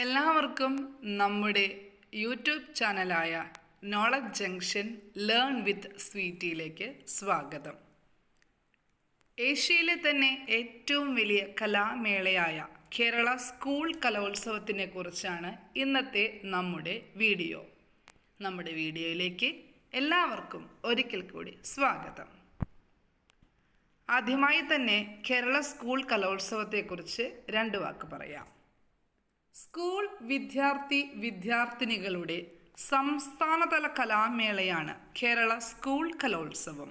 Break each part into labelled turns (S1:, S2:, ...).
S1: എല്ലാവർക്കും നമ്മുടെ യൂട്യൂബ് ചാനലായ നോളജ് ജംഗ്ഷൻ ലേൺ വിത്ത് സ്വീറ്റിയിലേക്ക് സ്വാഗതം. ഏഷ്യയിലെ തന്നെ ഏറ്റവും വലിയ കലാമേളയായ കേരള സ്കൂൾ കലോത്സവത്തിനെ കുറിച്ചാണ് ഇന്നത്തെ നമ്മുടെ വീഡിയോ. നമ്മുടെ വീഡിയോയിലേക്ക് എല്ലാവർക്കും ഒരിക്കൽ കൂടി സ്വാഗതം. ആദ്യമായി തന്നെ കേരള സ്കൂൾ കലോത്സവത്തെക്കുറിച്ച് രണ്ട് വാക്ക് പറയാം. സ്കൂൾ വിദ്യാർത്ഥി വിദ്യാർത്ഥിനികളുടെ സംസ്ഥാനതല കലാമേളയാണ് കേരള സ്കൂൾ കലോത്സവം.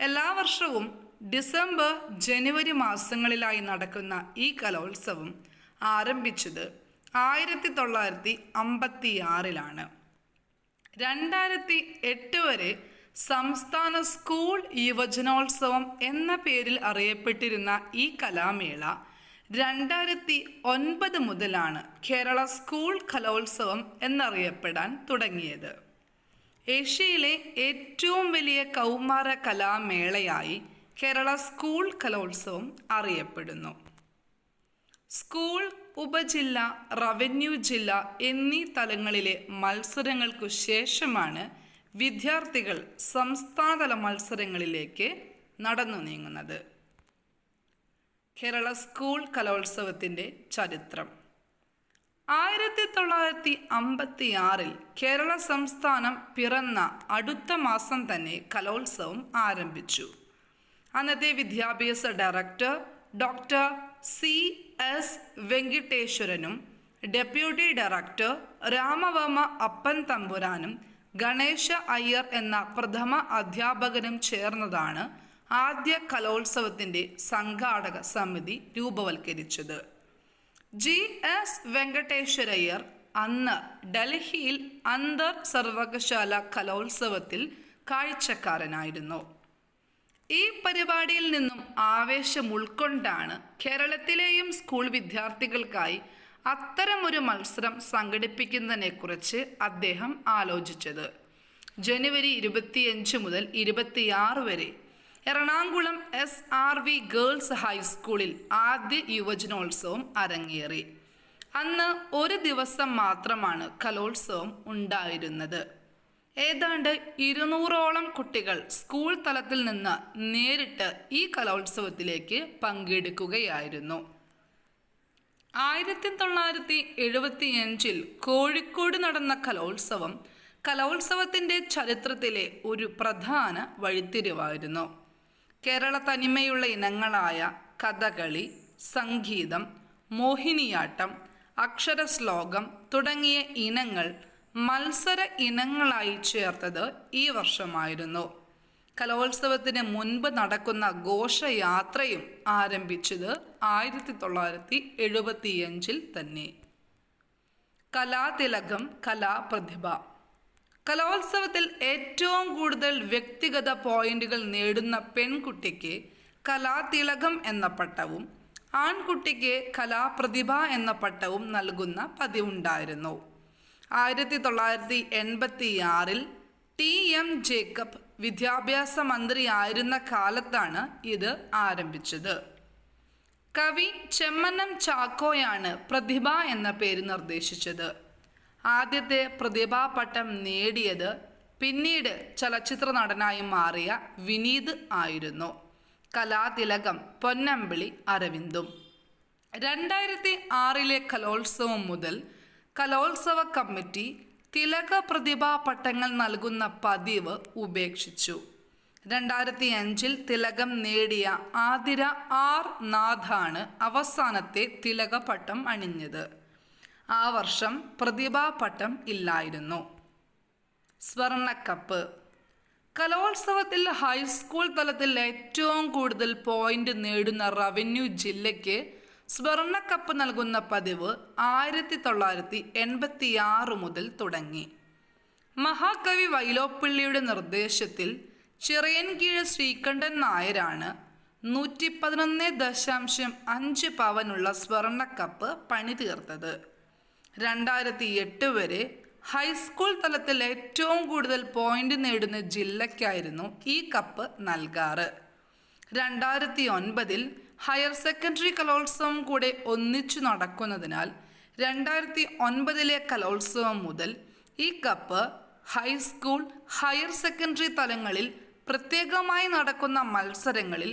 S1: എല്ലാ വർഷവും ഡിസംബർ ജനുവരി മാസങ്ങളിലായി നടക്കുന്ന ഈ കലോത്സവം ആരംഭിച്ചത് ആയിരത്തി തൊള്ളായിരത്തി അമ്പത്തി ആറിലാണ് രണ്ടായിരത്തി എട്ട് വരെ സംസ്ഥാന സ്കൂൾ യുവജനോത്സവം എന്ന പേരിൽ അറിയപ്പെട്ടിരുന്ന ഈ കലാമേള രണ്ടായിരത്തി ഒൻപത് മുതലാണ് കേരള സ്കൂൾ കലോത്സവം എന്നറിയപ്പെടാൻ തുടങ്ങിയത്. ഏഷ്യയിലെ ഏറ്റവും വലിയ കൗമാര കലാമേളയായി കേരള സ്കൂൾ കലോത്സവം അറിയപ്പെടുന്നു. സ്കൂൾ ഉപജില്ല റവന്യൂ ജില്ല എന്നീ തലങ്ങളിലെ മത്സരങ്ങൾക്കു ശേഷമാണ് വിദ്യാർത്ഥികൾ സംസ്ഥാനതല മത്സരങ്ങളിലേക്ക് നടന്നു നീങ്ങുന്നത്. കേരള സ്കൂൾ കലോത്സവത്തിന്റെ ചരിത്രം. ആയിരത്തി തൊള്ളായിരത്തി അമ്പത്തി ആറിൽ കേരള സംസ്ഥാനം പിറന്ന അടുത്ത മാസം തന്നെ കലോത്സവം ആരംഭിച്ചു. അന്നത്തെ വിദ്യാഭ്യാസ ഡയറക്ടർ ഡോക്ടർ സി എസ് വെങ്കിട്ടേശ്വരനും ഡെപ്യൂട്ടി ഡയറക്ടർ രാമവർമ്മ അപ്പൻ തമ്പുരാനും ഗണേശ അയ്യർ എന്ന പ്രഥമ അധ്യാപകനും ചേർന്നതാണ് ആദ്യ കലോത്സവത്തിന്റെ സംഘാടക സമിതി രൂപവൽക്കരിച്ചത്. ജി. എസ്. വെങ്കടേശ്വരയ്യർ അന്ന് ഡൽഹിയിൽ അന്തർ സർവകശാല കലോത്സവത്തിൽ കാഴ്ചക്കാരനായിരുന്നു. ഈ പരിപാടിയിൽ നിന്നും ആവേശം ഉൾക്കൊണ്ടാണ് കേരളത്തിലെയും സ്കൂൾ വിദ്യാർത്ഥികൾക്കായി അത്തരമൊരു മത്സരം സംഘടിപ്പിക്കുന്നതിനെക്കുറിച്ച് അദ്ദേഹം ആലോചിച്ചത്. ജനുവരി ഇരുപത്തിയഞ്ച് മുതൽ ഇരുപത്തിയാറ് വരെ Ernakulam S R V girls ഹൈസ്കൂളിൽ ആദ്യ യുവജനോത്സവം അരങ്ങേറി. അന്ന് ഒരു ദിവസം മാത്രമാണ് കലോത്സവം ഉണ്ടായിരുന്നത്. ഏതാണ്ട് ഇരുന്നൂറോളം കുട്ടികൾ സ്കൂൾ തലത്തിൽ നിന്ന് നേരിട്ട് ഈ കലോത്സവത്തിലേക്ക് പങ്കെടുക്കുകയായിരുന്നു. ആയിരത്തി തൊള്ളായിരത്തി എഴുപത്തിയഞ്ചിൽ കോഴിക്കോട് നടന്ന കലോത്സവം കലോത്സവത്തിന്റെ ചരിത്രത്തിലെ ഒരു പ്രധാന വഴിത്തിരിവായിരുന്നു. കേരള തനിമയുള്ള ഇനങ്ങളായ കഥകളി സംഗീതം മോഹിനിയാട്ടം അക്ഷരശ്ലോകം തുടങ്ങിയ ഇനങ്ങൾ മത്സര ഇനങ്ങളായി ചേർത്തത് ഈ വർഷമായിരുന്നു. കലോത്സവത്തിന് മുൻപ് നടക്കുന്ന ഘോഷയാത്രയും ആരംഭിച്ചത് ആയിരത്തി തൊള്ളായിരത്തി എഴുപത്തിയഞ്ചിൽ തന്നെ. കലാതിലകം കലാപ്രതിഭ കലോത്സവത്തിൽ ഏറ്റവും കൂടുതൽ വ്യക്തിഗത പോയിന്റുകൾ നേടുന്ന പെൺകുട്ടിക്ക് കലാതിലകം എന്ന പട്ടവും ആൺകുട്ടിക്ക് കലാപ്രതിഭ എന്ന പട്ടവും നൽകുന്ന പതിവുണ്ടായിരുന്നു. ആയിരത്തി തൊള്ളായിരത്തി എൺപത്തിയാറിൽ ടി എം ജേക്കബ് വിദ്യാഭ്യാസ മന്ത്രിയായിരുന്ന കാലത്താണ് ഇത് ആരംഭിച്ചത്. കവി ചെമ്മനം ചാക്കോയാണ് പ്രതിഭ എന്ന പേര് നിർദ്ദേശിച്ചത്. ആദ്യത്തെ പ്രതിഭാപട്ടം നേടിയത് പിന്നീട് ചലച്ചിത്ര നടനായി മാറിയ വിനീത് ആയിരുന്നു. കലാതിലകം പൊന്നമ്പിളി അരവിന്ദും. രണ്ടായിരത്തി ആറിലെ കലോത്സവം മുതൽ കലോത്സവ കമ്മിറ്റി തിലക പ്രതിഭാ പട്ടങ്ങൾ നൽകുന്ന പതിവ് ഉപേക്ഷിച്ചു. രണ്ടായിരത്തി അഞ്ചിൽ തിലകം നേടിയ ആതിര ആർ നാഥാണ് അവസാനത്തെ തിലക പട്ടം അണിഞ്ഞത്. ആ വർഷം പ്രതിഭാപട്ടം ഇല്ലായിരുന്നു. സ്വർണക്കപ്പ്. കലോത്സവത്തിൽ ഹൈസ്കൂൾ തലത്തിൽ ഏറ്റവും കൂടുതൽ പോയിന്റ് നേടുന്ന റവന്യൂ ജില്ലയ്ക്ക് സ്വർണക്കപ്പ് നൽകുന്ന പതിവ് ആയിരത്തി തൊള്ളായിരത്തി എൺപത്തി ആറ് മുതൽ തുടങ്ങി. മഹാകവി വൈലോപ്പിള്ളിയുടെ നിർദ്ദേശത്തിൽ ചിറയൻകീഴ് ശ്രീകണ്ഠൻ നായരാണ് നൂറ്റി പതിനൊന്ന് ദശാംശം അഞ്ച് പവനുള്ള സ്വർണക്കപ്പ് പണിതീർത്തത്. രണ്ടായിരത്തി എട്ട് വരെ ഹൈസ്കൂൾ തലത്തിൽ ഏറ്റവും കൂടുതൽ പോയിന്റ് നേടുന്ന ജില്ലയ്ക്കായിരുന്നു ഈ കപ്പ് നൽകാറ്. രണ്ടായിരത്തി ഒൻപതിൽ ഹയർ സെക്കൻഡറി കലോത്സവം കൂടെ ഒന്നിച്ചു നടക്കുന്നതിനാൽ രണ്ടായിരത്തി ഒൻപതിലെ കലോത്സവം മുതൽ ഈ കപ്പ് ഹൈസ്കൂൾ ഹയർ സെക്കൻഡറി തലങ്ങളിൽ പ്രത്യേകമായി നടക്കുന്ന മത്സരങ്ങളിൽ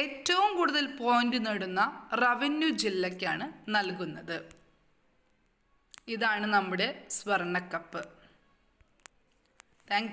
S1: ഏറ്റവും കൂടുതൽ പോയിന്റ് നേടുന്ന റവന്യൂ ജില്ലയ്ക്കാണ് നൽകുന്നത്. ഇതാണ് നമ്മുടെ സ്വർണക്കപ്പ്. താങ്ക്